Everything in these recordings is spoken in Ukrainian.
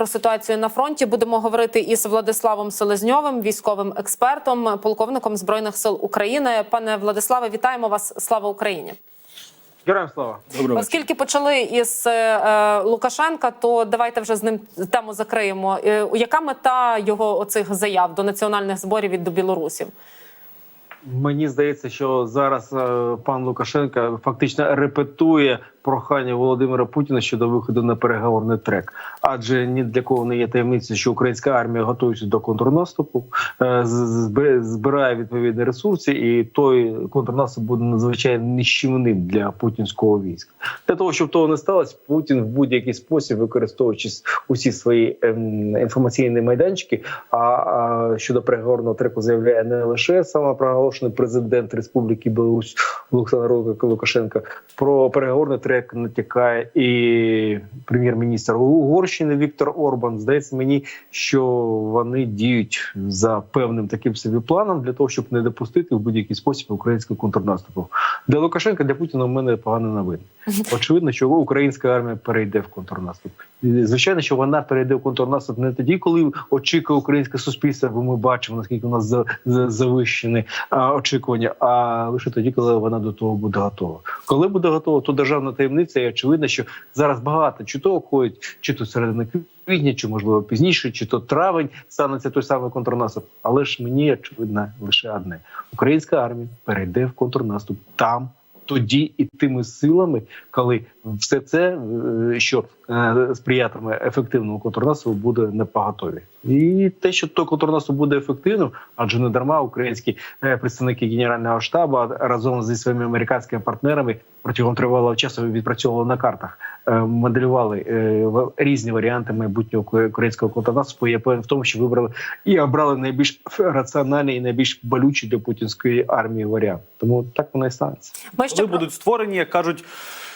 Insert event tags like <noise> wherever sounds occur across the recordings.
про ситуацію на фронті. Будемо говорити із Владиславом Селезньовим, військовим експертом, полковником збройних сил України. Пане Владиславе, вітаємо вас! Слава Україні! Героям слава. Доброго Оскільки почали із е, Лукашенка, то давайте вже з ним тему закриємо. Е, яка мета його оцих заяв до національних зборів і до білорусів? Мені здається, що зараз е, пан Лукашенко фактично репетує прохання Володимира Путіна щодо виходу на переговорний трек. Адже ні для кого не є таємниця, що українська армія готується до контрнаступу, е, збирає відповідні ресурси, і той контрнаступ буде надзвичайно нищівним для путінського війська. Для того щоб того не сталося, Путін в будь-який спосіб, використовуючи усі свої ем, інформаційні майданчики, а, щодо переговорного треку заявляє не лише самопроголошений президент Республіки Білорусь Олександр Лукашенко, про переговорний трек натякає і прем'єр-міністр Угорщини Віктор Орбан. Здається мені, що вони діють за певним таким собі планом для того, щоб не допустити в будь-який спосіб українського контрнаступу. Для Лукашенка для Путіна в мене погана новина. <laughs> Очевидно, що українська армія перейде в контрнаступ. І, Звичайно, що вона перейде в контрнаступ не тоді, коли очікує українське суспільство, бо ми бачимо наскільки у нас за, за, завищені очікування, а лише тоді, коли вона до того буде готова. Коли буде готова, то державна таємниця, і очевидно, що зараз багато чи то ходять, чи то середини квітня, чи можливо пізніше, чи то травень станеться той самий контрнаступ. Але ж мені очевидно лише одне: українська армія перейде в контрнаступ там. Тоді і тими силами, коли все це, е, що сприятиме ефективному контрнаступу, буде не поготові. І те, що той контрнаступ буде ефективним, адже не дарма українські е, представники генерального штабу разом зі своїми американськими партнерами протягом тривалого часу відпрацьовували на картах, е, моделювали е, в- різні варіанти майбутнього українського контрнаступу. Я певен в тому, що вибрали і обрали найбільш раціональний і найбільш болючий для путінської армії варіант. Тому так воно і станеться. Ми ще Коли про- будуть створені, як кажуть,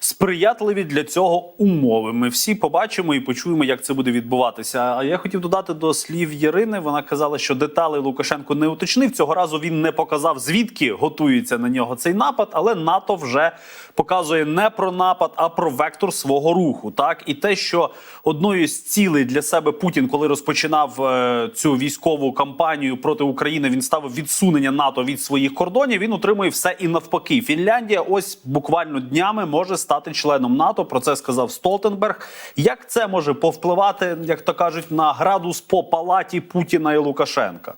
сприятливі для цього умови. Ми всі побачимо і почуємо, як це буде відбуватися. А я хотів додати до слів Єрини. Вона казала, що деталі Лукашенко не уточнив. Цього разу він не показав, звідки готується на нього цей напад, але НАТО вже показує не про напад, а про вектор свого руху. Так і те, що одною з цілей для себе Путін, коли розпочинав е, цю військову кампанію проти України, він ставив відсунення НАТО від своїх кордонів. Він отримує все і навпаки. Фінляндія ось буквально днями може стати членом НАТО. Про це сказав Столтенберг. Як це може повпливати, як то кажуть, на градус по палаті Путіна і Лукашенка?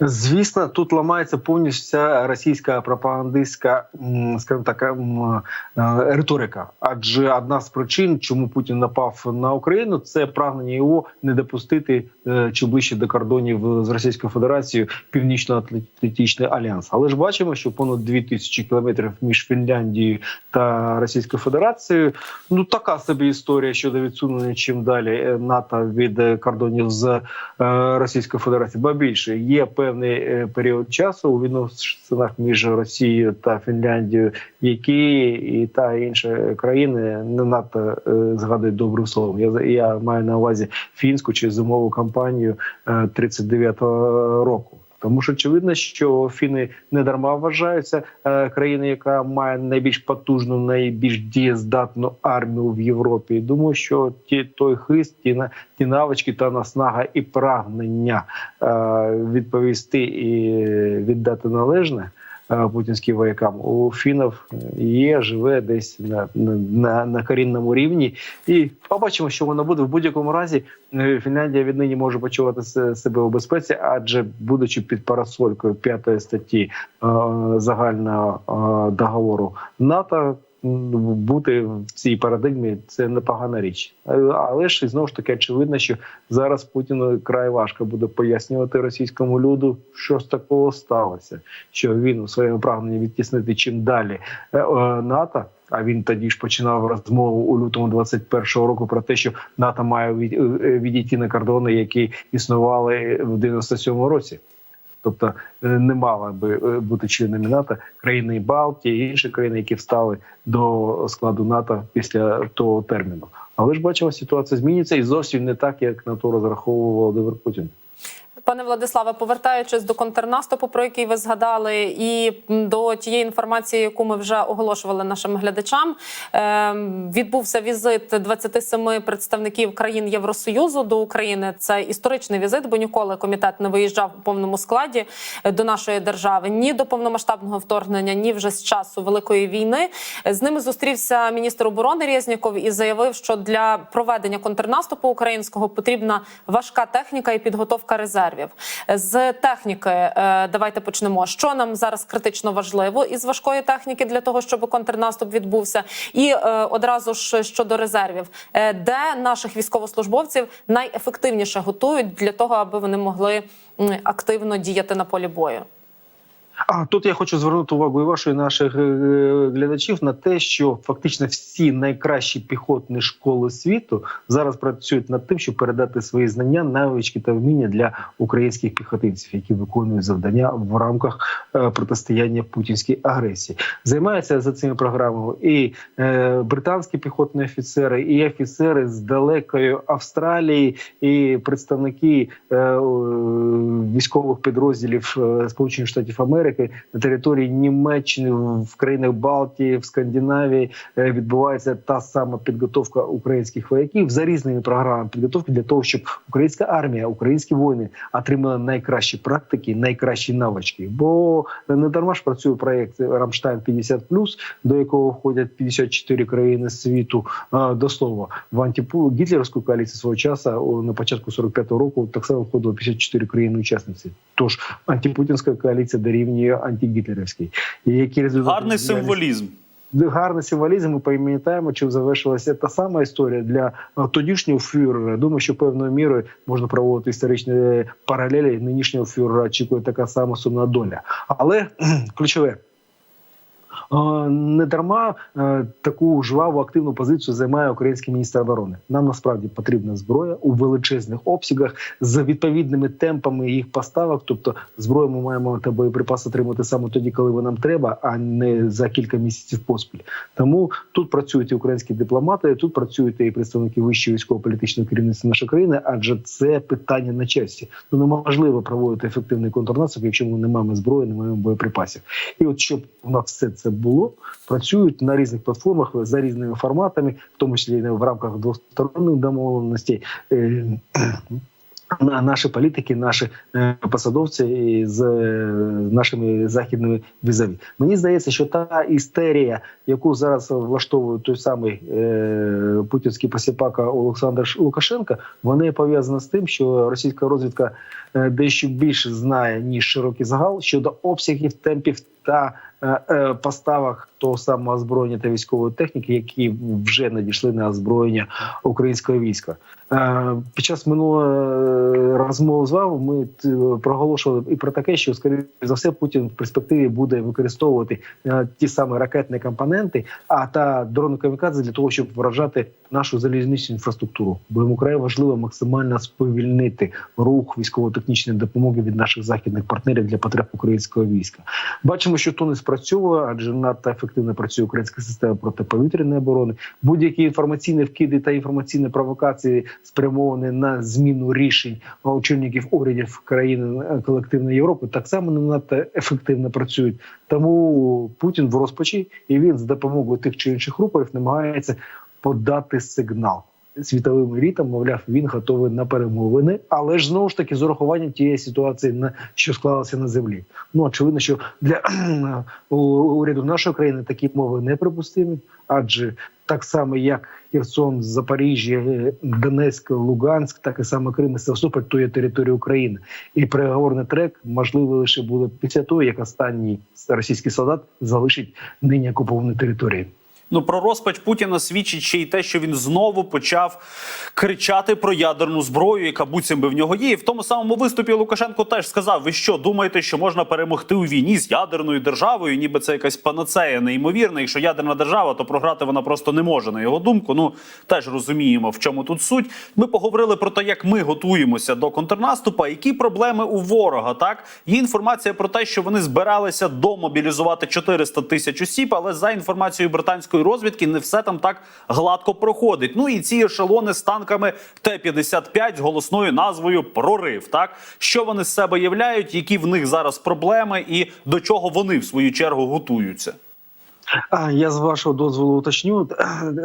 Звісно, тут ламається повністю вся російська пропагандистська, скажімо так, е, риторика. Адже одна з причин, чому Путін напав на Україну, це прагнення його не допустити е, чи ближче до кордонів з Російською Федерацією Північно-Атлантичний альянс. Але ж бачимо, що понад 2000 кілометрів між Фінляндією та Російською Федерацією. Ну така собі історія щодо відсунення чим далі е, НАТО від кордонів з Російською Федерацією. Ба більше є певний е, період часу у відносинах між Росією та Фінляндією, які і та і інша країни не надто е, згадують добрим словом. Я я маю на увазі фінську чи зимову кампанію е, 39-го року. Тому що очевидно, що фіни не дарма вважаються е, країною, яка має найбільш потужну, найбільш дієздатну армію в Європі. Думаю, що ті той хист, ті на ті навички та наснага і прагнення е, відповісти і віддати належне. Е, Путінським воякам у фінів є, живе десь на, на, на, корінному рівні, і побачимо, що воно буде в будь-якому разі. е, Фінляндія віднині може почувати себе у безпеці, адже будучи під парасолькою п'ятої статті е, загального договору НАТО. М, Бути в цій парадигмі це непогана річ, Е, але ж знову ж таки очевидно, що зараз Путіну край важко буде пояснювати російському люду, що з такого сталося, що він у своєму прагненні відтіснити чим далі е, е, НАТО. А він тоді ж починав розмову у лютому 21-го року про те, що НАТО має відійти на кордони, які існували в 97-му році. Тобто е, не мала би е, бути членами НАТО країни Балтії і інші країни, які встали до складу НАТО після того терміну. Але ж бачимо, ситуація зміниться і зовсім не так, як на то розраховував Володимир Путін. Пане Владиславе, повертаючись до контрнаступу, про який ви згадали, і до тієї інформації, яку ми вже оголошували нашим глядачам, е, відбувся візит 27 представників країн Євросоюзу до України. Це історичний візит, бо ніколи комітет не виїжджав у повному складі е, до нашої держави ні до повномасштабного вторгнення, ні вже з часу великої війни. З ними зустрівся міністр оборони Резніков і заявив, що для проведення контрнаступу українського потрібна важка техніка і підготовка резервів. З техніки е, давайте почнемо. Що нам зараз критично важливо із важкої техніки для того, щоб контрнаступ відбувся, і е, одразу ж щодо резервів, Е, де наших військовослужбовців найефективніше готують для того, аби вони могли активно діяти на полі бою. А тут я хочу звернути увагу і вашої наших е, глядачів на те, що фактично всі найкращі піхотні школи світу зараз працюють над тим, щоб передати свої знання, навички та вміння для українських піхотинців, які виконують завдання в рамках е, протистояння путінській агресії. Займаються за цими програмами і е, британські піхотні офіцери, і офіцери з далекої Австралії, і представники е, е, військових підрозділів е, Сполучених Штатів Америки на території Німеччини в країнах Балтії, в Скандинавії е, відбувається та сама підготовка українських вояків за різними програмами підготовки для того, щоб українська армія, українські воїни отримали найкращі практики, найкращі навички. Бо не дарма ж працює проєкт Рамштайн 50 до якого входять 54 країни світу. До слова, в антипу гітлерівську коаліцію свого часу на початку 45-го року так само входило 54 країни-учасниці. Тож антипутінська коаліція дорівнює антигітлерівській. І які результати Гарний символізм. гарний символізм. Ми пам'ятаємо, чим завершилася та сама історія для е, тодішнього фюрера. Думаю, що певною мірою можна проводити історичні паралелі. Нинішнього фюрера очікує така сама сумна доля. Але ключове. Не дарма е, таку жваву активну позицію займає український міністр оборони. Нам насправді потрібна зброя у величезних обсягах з відповідними темпами їх поставок. Тобто, зброю ми маємо та боєприпаси отримати саме тоді, коли вона нам треба, а не за кілька місяців поспіль. Тому тут працюють і українські дипломати, тут працюють і представники вищого військово-політичного керівництва нашої країни, адже це питання на часі. Ну неможливо проводити ефективний контрнаступ, якщо ми не маємо зброї, не маємо боєприпасів. І от щоб у нас все це було, працюють на різних платформах за різними форматами, в тому числі в рамках двосторонніх домовленостей. Е, на наші політики, наші е, посадовці з е, нашими західними візаві. Мені здається, що та істерія, яку зараз влаштовує той самий путінський посіпака Олександр Лукашенко, вона пов'язана з тим, що російська розвідка дещо більше знає ніж широкий загал щодо обсягів, темпів та е, е, того самого озброєння та військової техніки, які вже надійшли на озброєння українського війська. Е, Під час минулої розмови з вами ми проголошували і про таке, що скоріше за все Путін в перспективі буде використовувати ті самі ракетні компоненти, а та дрони камікадзе для того, щоб вражати нашу залізничну інфраструктуру. Бо йому край важливо максимально сповільнити рух військово-технічної допомоги від наших західних партнерів для потреб українського війська. Бачимо, що то не спрацьовує, адже надто ефективно працює українська система протиповітряної оборони. Будь-які інформаційні вкиди та інформаційні провокації спрямовані на зміну рішень очільників урядів країн е, колективної Європи, так само не надто ефективно працюють. Тому Путін в розпачі і він з допомогою тих чи інших рупорів намагається подати сигнал. Світовим елітам, мовляв, він готовий на перемовини, але ж знову ж таки з урахуванням тієї ситуації, що склалася на землі. Ну очевидно, що для <clears throat> уряду нашої країни такі мови неприпустимі, адже так само як Херсон, Запоріжжя, е, Донецьк, Луганськ, так і саме Крим і Севастополь, то є територія України. І переговорний трек можливий лише буде після того, як останній російський солдат залишить нині окуповані території. Ну про розпач Путіна свідчить ще й те, що він знову почав кричати про ядерну зброю, яка буцім би в нього є. І в тому самому виступі Лукашенко теж сказав: ви що думаєте, що можна перемогти у війні з ядерною державою? Ніби це якась панацея неймовірна. Якщо ядерна держава, то програти вона просто не може. На його думку, ну теж розуміємо, в чому тут суть. Ми поговорили про те, як ми готуємося до контрнаступу, які проблеми у ворога. Так є інформація про те, що вони збиралися домобілізувати 400 тисяч осіб, але за інформацією британської російської розвідки не все там так гладко проходить. Ну і ці ешелони з танками Т-55 з голосною назвою Прорив. Так що вони з себе являють, які в них зараз проблеми, і до чого вони в свою чергу готуються. Я з вашого дозволу уточню.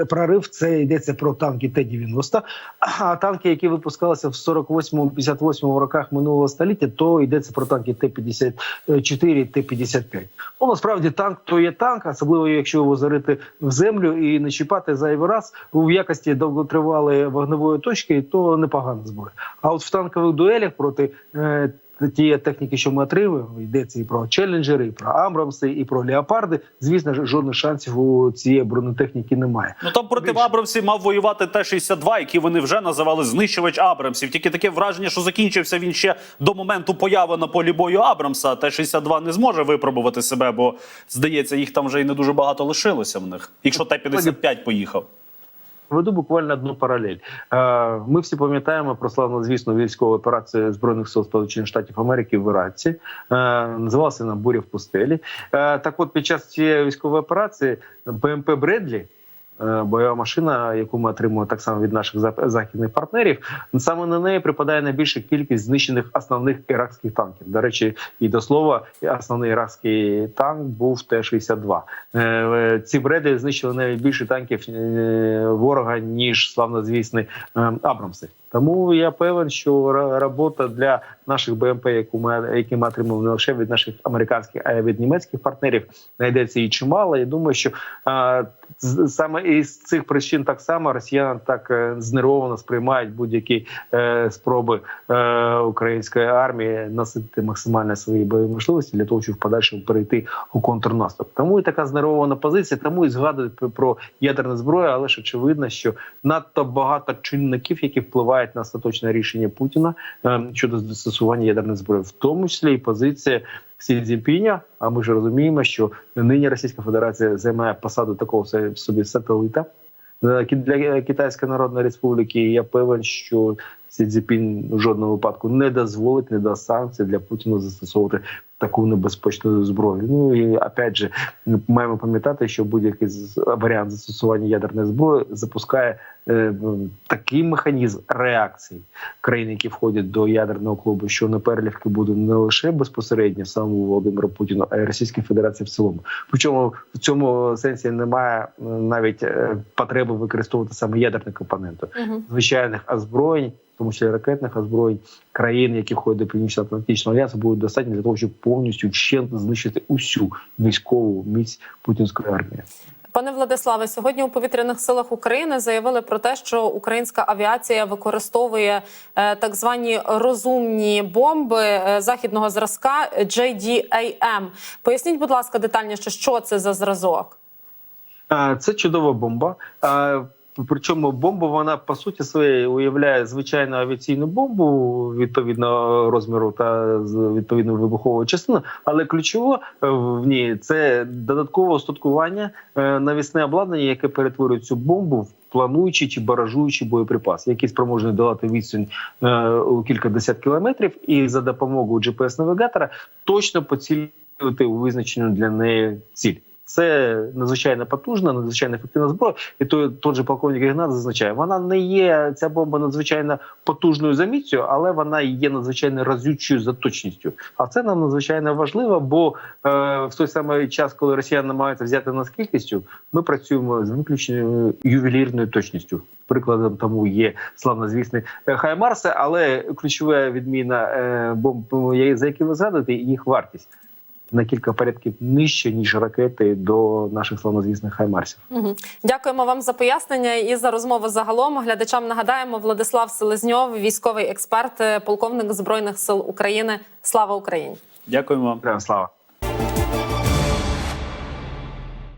Прорив це йдеться про танки Т-90, а танки, які випускалися в 48-58 роках минулого століття, то йдеться про танки Т-54, Т-55. Ну, насправді танк то є танк, особливо якщо його зарити в землю і не чіпати зайвий раз в якості довготривалої вогневої точки, то непогана зброя. А от в танкових дуелях проти е, ті техніки, що ми отримуємо, йдеться і про челенджери, і про Амбрамси, і про леопарди. Звісно жодних шансів у цієї бронетехніки немає. Ну там проти Більше. Абрамсів мав воювати Т-62, які вони вже називали знищувач Абрамсів. Тільки таке враження, що закінчився він ще до моменту появи на полі бою Абрамса. Т-62 не зможе випробувати себе, бо здається, їх там вже і не дуже багато лишилося в них. Якщо Т-55 поїхав. Веду буквально одну паралель. Е, Ми всі пам'ятаємо про славно звісно військову операцію збройних сил Сполучених Штатів Америки в Іраці. Е, Називалася вона буря в пустелі. Е, Так, от під час цієї військової операції БМП Бредлі. Е, Бойова машина, яку ми отримуємо так само від наших західних партнерів, саме на неї припадає найбільша кількість знищених основних іракських танків. До речі, і до слова, основний іракський танк був Т-62. Е, Ці бреди знищили навіть більше танків е, ворога ніж славно звісний Абрамси. Тому я певен, що робота для наших БМП, яку ми які ми отримали не лише від наших американських, а й від німецьких партнерів, знайдеться і чимало. Я думаю, що а, саме із цих причин так само росіяни так е, знервовано сприймають будь-які е, спроби е, української армії насити максимально свої бойові можливості для того, щоб в подальшому перейти у контрнаступ. Тому і така знервована позиція, тому і згадують про ядерну зброю, але ж очевидно, що надто багато чинників, які впливають на остаточне рішення Путіна е, щодо застосування ядерних зброї, в тому числі і позиція. Сі Цзіньпіня, а ми ж розуміємо, що нині Російська Федерація займає посаду такого собі сателита е, для Китайської Народної Республіки. І я певен, що Сі Цзіньпінь в жодному випадку не дозволить, не дасть санкцій для Путіна застосовувати таку небезпечну зброю. Ну і опять же, ми маємо пам'ятати, що будь-який варіант застосування ядерної зброї запускає е, такий механізм реакції країн, які входять до ядерного клубу, що на перелівки буде не лише безпосередньо самому Володимиру Путіну, а й Російській Федерації в цілому. Причому в цьому сенсі немає е, навіть е, потреби використовувати саме ядерні компоненти звичайних озброєнь, тому числі ракетних озброєнь країн, які входять до Північно-Атлантичного альянсу, буде достатньо для того, щоб повністю вщент знищити усю військову міць путінської армії. Пане Владиславе, сьогодні у повітряних силах України заявили про те, що українська авіація використовує е, так звані розумні бомби е, західного зразка JDAM. Поясніть, будь ласка, детальніше, що це за зразок? Це чудова бомба. Причому бомба вона по суті своєї уявляє звичайну авіаційну бомбу відповідного розміру та з відповідною вибуховою частиною, але ключово е, в ній це додаткове устаткування е, навісне обладнання, яке перетворює цю бомбу в плануючий чи баражуючий боєприпас, який спроможний долати відстань е, у кілька десят кілометрів, і за допомогою GPS-навігатора точно поцілювати у визначену для неї ціль. Це надзвичайно потужна, надзвичайно ефективна зброя. І той, той же полковник Ігнат зазначає, вона не є ця бомба надзвичайно потужною за міцю, але вона є надзвичайно разючою за точністю. А це нам надзвичайно важливо, бо е, в той самий час, коли росіяни намагаються взяти нас кількістю, ми працюємо з виключною ювелірною точністю. Прикладом тому є славнозвісний е, Хаймарси, але ключова відміна е, бомб, за які ви згадуєте, їх вартість на кілька порядків нижче ніж ракети до наших славнозвісних хаймарсів. Угу. Дякуємо вам за пояснення і за розмову загалом. Глядачам нагадаємо, Владислав Селезньов, військовий експерт, е, полковник збройних сил України. Слава Україні! Дякуємо вам. Прямо слава.